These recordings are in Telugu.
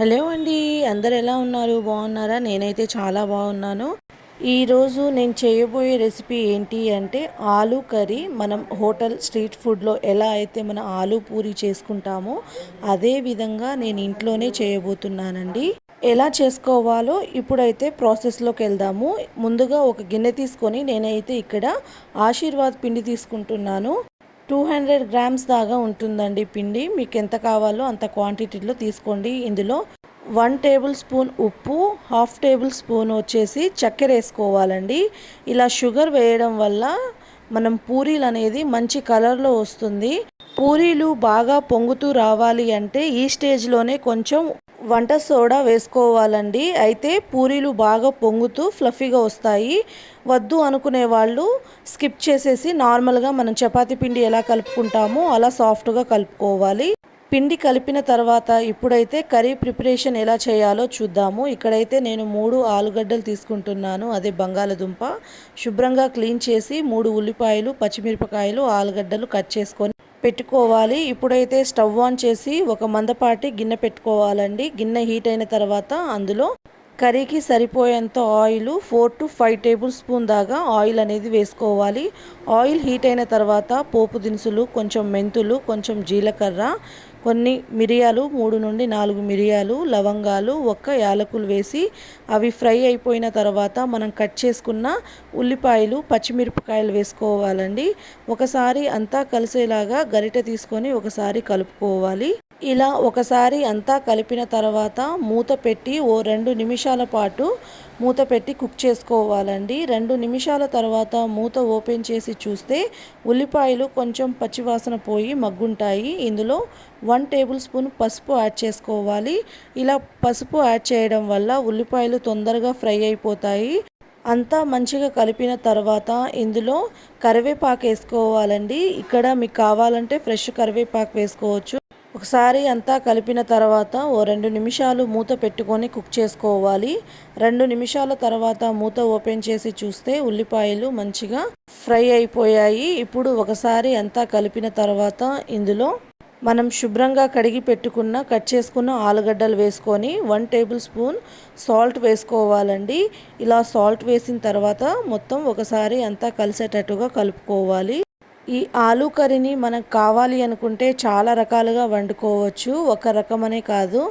హలో అండి అందరు ఎలా ఉన్నారు? బాగున్నారా? నేనైతే చాలా బాగున్నాను. ఈరోజు నేను చేయబోయే రెసిపీ ఏంటి అంటే ఆలు కర్రీ. మనం హోటల్ స్ట్రీట్ ఫుడ్లో ఎలా అయితే మన ఆలు పూరి చేసుకుంటామో అదే విధంగా నేను ఇంట్లోనే చేయబోతున్నానండి. ఎలా చేసుకోవాలో ఇప్పుడైతే ప్రాసెస్లోకి వెళ్దాము. ముందుగా ఒక గిన్నె తీసుకొని నేనైతే ఇక్కడ ఆశీర్వాద్ పిండి తీసుకుంటున్నాను. టూ హండ్రెడ్ గ్రామ్స్ దాకా ఉంటుందండి పిండి. మీకు ఎంత కావాలో అంత క్వాంటిటీలో తీసుకోండి. ఇందులో వన్ టేబుల్ స్పూన్ ఉప్పు హాఫ్ టేబుల్ స్పూన్ వచ్చేసి చక్కెర వేసుకోవాలండి. ఇలా షుగర్ వేయడం వల్ల మనం పూరీలు అనేది మంచి కలర్లో వస్తుంది. పూరీలు బాగా పొంగుతూ రావాలి అంటే ఈ స్టేజ్లోనే కొంచెం వంట సోడా వేసుకోవాలండి. అయితే పూరీలు బాగా పొంగుతూ ఫ్లఫీగా వస్తాయి. వద్దు అనుకునే వాళ్ళు స్కిప్ చేసేసి నార్మల్గా మనం చపాతీ పిండి ఎలా కలుపుకుంటామో అలా సాఫ్ట్గా కలుపుకోవాలి. పిండి కలిపిన తర్వాత ఇప్పుడైతే కర్రీ ప్రిపరేషన్ ఎలా చేయాలో చూద్దాము. ఇక్కడైతే నేను మూడు ఆలుగడ్డలు తీసుకుంటున్నాను. అదే బంగాళదుంప శుభ్రంగా క్లీన్ చేసి మూడు ఉల్లిపాయలు పచ్చిమిరపకాయలు ఆలుగడ్డలు కట్ చేసుకొని పెట్టుకోవాలి. ఇప్పుడైతే స్టవ్ ఆన్ చేసి ఒక మందపాటి గిన్నె పెట్టుకోవాలండి. గిన్నె హీట్ అయిన తర్వాత అందులో కర్రీకి సరిపోయేంత oil four to five tablespoon దాకా ఆయిల్ అనేది వేసుకోవాలి. ఆయిల్ హీట్ అయిన తర్వాత పోపు దినుసులు కొంచెం మెంతులు కొంచెం జీలకర్ర కొన్ని మిరియాలు మూడు నుండి నాలుగు మిరియాలు లవంగాలు ఒక్క యాలకులు వేసి అవి ఫ్రై అయిపోయిన తర్వాత మనం కట్ చేసుకున్న ఉల్లిపాయలు పచ్చిమిరపకాయలు వేసుకోవాలండి. ఒకసారి అంతా కలిసేలాగా గరిటె తీసుకొని ఒకసారి కలుపుకోవాలి. ఇలా ఒకసారి అంతా కలిపిన తర్వాత మూత పెట్టి ఓ రెండు నిమిషాల పాటు మూత పెట్టి కుక్ చేసుకోవాలండి. రెండు నిమిషాల తర్వాత మూత ఓపెన్ చేసి చూస్తే ఉల్లిపాయలు కొంచెం పచ్చివాసన పోయి మగ్గుంటాయి. ఇందులో వన్ టేబుల్ స్పూన్ పసుపు యాడ్ చేసుకోవాలి. ఇలా పసుపు యాడ్ చేయడం వల్ల ఉల్లిపాయలు తొందరగా ఫ్రై అయిపోతాయి. అంతా మంచిగా కలిపిన తర్వాత ఇందులో కరివేపాకు వేసుకోవాలండి. ఇక్కడ మీకు కావాలంటే ఫ్రెష్ కరివేపాకు వేసుకోవచ్చు. ఒకసారి అంతా కలిపిన తర్వాత ఓ రెండు నిమిషాలు మూత పెట్టుకొని కుక్ చేసుకోవాలి. రెండు నిమిషాల తర్వాత మూత ఓపెన్ చేసి చూస్తే ఉల్లిపాయలు మంచిగా ఫ్రై అయిపోయాయి. ఇప్పుడు ఒకసారి అంతా కలిపిన తర్వాత ఇందులో మనం శుభ్రంగా కడిగి పెట్టుకున్న కట్ చేసుకున్న ఆలుగడ్డలు వేసుకొని వన్ టేబుల్ స్పూన్ సాల్ట్ వేసుకోవాలండి. ఇలా సాల్ట్ వేసిన తర్వాత మొత్తం ఒకసారి అంతా కలిసేటట్టుగా కలుపుకోవాలి. ఈ ఆలూ కర్రీని మనకు కావాలి అనుకుంటే చాలా రకాలుగా వండుకోవచ్చు. ఒక రకమనే కాదు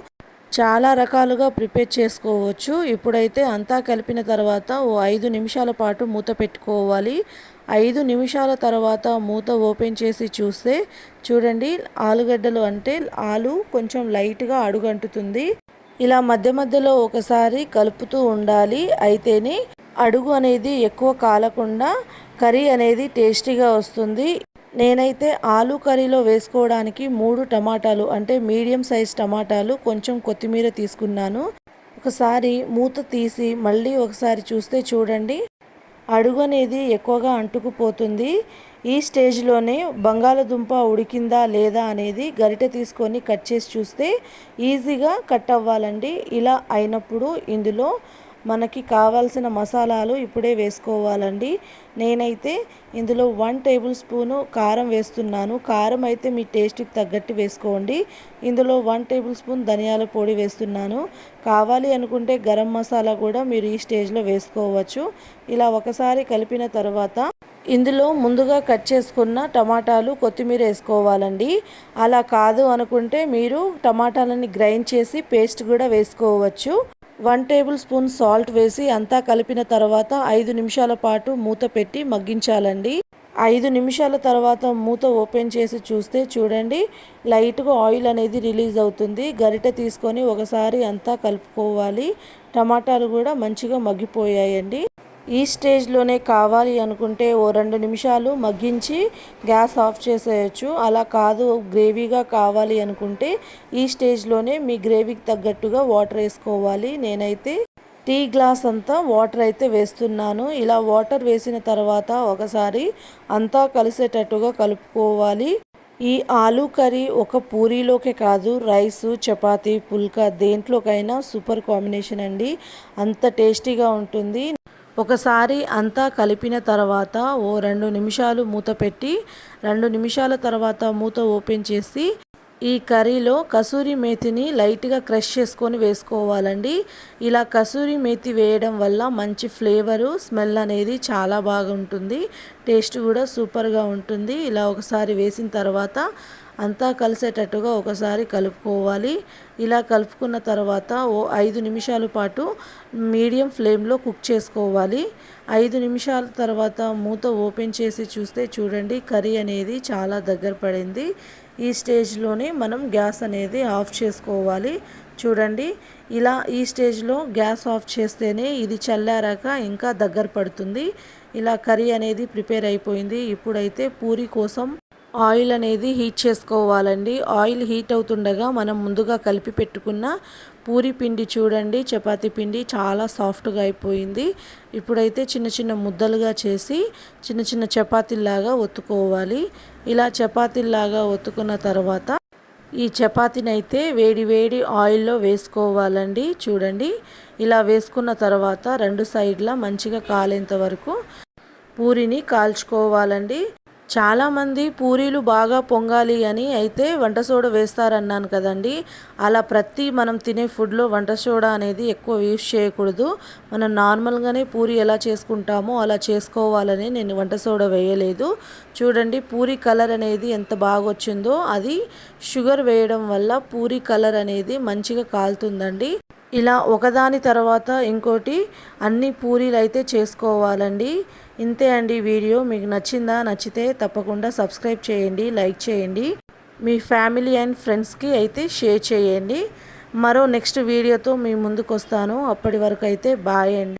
చాలా రకాలుగా ప్రిపేర్ చేసుకోవచ్చు. ఇప్పుడైతే అంతా కలిపిన తర్వాత ఓ ఐదు నిమిషాల పాటు మూత పెట్టుకోవాలి. ఐదు నిమిషాల తర్వాత మూత ఓపెన్ చేసి చూస్తే చూడండి ఆలుగడ్డలు అంటే ఆలు కొంచెం లైట్గా అడుగంటుతుంది. ఇలా మధ్య మధ్యలో ఒకసారి కలుపుతూ ఉండాలి. అయితేనే అడుగు అనేది ఎక్కువ కాలకుండా కర్రీ అనేది టేస్టీగా వస్తుంది. నేనైతే ఆలు కర్రీలో వేసుకోవడానికి మూడు టమాటాలు అంటే మీడియం సైజ్ టమాటాలు కొంచెం కొత్తిమీర తీసుకున్నాను. ఒకసారి మూత తీసి మళ్ళీ ఒకసారి చూస్తే చూడండి అడుగు అనేది ఎక్కువగా అంటుకుపోతుంది. ఈ స్టేజ్లోనే బంగాళదుంప ఉడికిందా లేదా అనేది గరిటె తీసుకొని కట్ చేసి చూస్తే ఈజీగా కట్ అవ్వాలండి. ఇలా అయినప్పుడు ఇందులో మనకి కావాల్సిన మసాలాలు ఇప్పుడే వేసుకోవాలండి. నేనైతే ఇందులో వన్ టేబుల్ స్పూను కారం వేస్తున్నాను. కారం అయితే మీ టేస్ట్కి తగ్గట్టు వేసుకోండి. ఇందులో వన్ టేబుల్ స్పూన్ ధనియాల పొడి వేస్తున్నాను. కావాలి అనుకుంటే గరం మసాలా కూడా మీరు ఈ స్టేజ్లో వేసుకోవచ్చు. ఇలా ఒకసారి కలిపిన తర్వాత ఇందులో ముందుగా కట్ చేసుకున్న టమాటాలు కొత్తిమీర వేసుకోవాలండి. అలా కాదు అనుకుంటే మీరు టమాటాలని గ్రైండ్ చేసి పేస్ట్ కూడా వేసుకోవచ్చు. వన్ టేబుల్ స్పూన్ సాల్ట్ వేసి అంతా కలిపిన తర్వాత ఐదు నిమిషాల పాటు మూత పెట్టి మగ్గించాలండి. ఐదు నిమిషాల తర్వాత మూత ఓపెన్ చేసి చూస్తే చూడండి లైట్గా ఆయిల్ అనేది రిలీజ్ అవుతుంది. గరిట తీసుకొని ఒకసారి అంతా కలుపుకోవాలి. టమాటాలు కూడా మంచిగా మగ్గిపోయాయండి. ఈ స్టేజ్లోనే కావాలి అనుకుంటే ఓ రెండు నిమిషాలు మగ్గించి గ్యాస్ ఆఫ్ చేసేయచ్చు. అలా కాదు గ్రేవీగా కావాలి అనుకుంటే ఈ స్టేజ్లోనే మీ గ్రేవీకి తగ్గట్టుగా వాటర్ వేసుకోవాలి. నేనైతే టీ గ్లాస్ అంతా వాటర్ అయితే వేస్తున్నాను. ఇలా వాటర్ వేసిన తర్వాత ఒకసారి అంతా కలిసేటట్టుగా కలుపుకోవాలి. ఈ ఆలూ కర్రీ ఒక పూరీలోకే కాదు రైస్ చపాతీ పుల్కా దేంట్లోకైనా సూపర్ కాంబినేషన్ అండి. అంత టేస్టీగా ఉంటుంది. ఒకసారి అంతా కలిపిన తర్వాత ఓ రెండు నిమిషాలు మూత పెట్టి రెండు నిమిషాల తర్వాత మూత ఓపెన్ చేసి ఈ కర్రీలో కసూరి మేతిని లైట్గా క్రష్ చేసుకొని వేసుకోవాలండి. ఇలా కసూరి మేతి వేయడం వల్ల మంచి ఫ్లేవరు స్మెల్ అనేది చాలా బాగుంటుంది. టేస్ట్ కూడా సూపర్గా ఉంటుంది. ఇలా ఒకసారి వేసిన తర్వాత అంతా కలిసేటట్టుగా ఒకసారి కలుపుకోవాలి. ఇలా కలుపుకున్న తర్వాత ఓ ఐదు నిమిషాల పాటు మీడియం ఫ్లేమ్లో కుక్ చేసుకోవాలి. ఐదు నిమిషాల తర్వాత మూత ఓపెన్ చేసి చూస్తే చూడండి కర్రీ అనేది చాలా దగ్గర పడింది. ఈ స్టేజ్లోనే మనం గ్యాస్ అనేది ఆఫ్ చేసుకోవాలి. చూడండి ఇలా ఈ స్టేజ్లో గ్యాస్ ఆఫ్ చేస్తేనే ఇది చల్లారాక ఇంకా దగ్గర పడుతుంది. ఇలా కర్రీ అనేది ప్రిపేర్ అయిపోయింది. ఇప్పుడైతే పూరి కోసం ఆయిల్ అనేది హీట్ చేసుకోవాలండి. ఆయిల్ హీట్ అవుతుండగా మనం ముందుగా కలిపి పెట్టుకున్న పూరి పిండి చూడండి. చపాతీ పిండి చాలా సాఫ్ట్గా అయిపోయింది. ఇప్పుడైతే చిన్న చిన్న ముద్దలుగా చేసి చిన్న చిన్న చపాతీల్లాగా ఒత్తుకోవాలి. ఇలా చపాతీలాగా ఒత్తుకున్న తర్వాత ఈ చపాతీని అయితే వేడి వేడి ఆయిల్లో వేసుకోవాలండి. చూడండి. ఇలా వేసుకున్న తర్వాత రెండు సైడ్ల మంచిగా కాలేంత వరకు పూరిని కాల్చుకోవాలండి. చాలామంది పూరీలు బాగా పొంగాలి అని అయితే వంట సోడా వేస్తారన్నాను కదండి. అలా ప్రతి మనం తినే ఫుడ్లో వంట సోడా అనేది ఎక్కువ యూస్ చేయకూడదు. మనం నార్మల్గానే పూరి ఎలా చేసుకుంటామో అలా చేసుకోవాలని నేను వంట సోడా వేయలేదు. చూడండి పూరి కలర్ అనేది ఎంత బాగా వచ్చిందో అది షుగర్ వేయడం వల్ల పూరి కలర్ అనేది మంచిగా కాలుతుందండి. ఇలా ఒకదాని తర్వాత ఇంకోటి అన్ని పూరీలు అయితే చేసుకోవాలండి. ఇంతే అండి వీడియో. మీకు నచ్చిందా? నచ్చితే తప్పకుండా సబ్స్క్రైబ్ చేయండి లైక్ చేయండి. మీ ఫ్యామిలీ అండ్ ఫ్రెండ్స్కి అయితే షేర్ చేయండి. మరో నెక్స్ట్ వీడియోతో మీ ముందుకు వస్తాను అప్పటి వరకు అయితే బాయ్ అండి.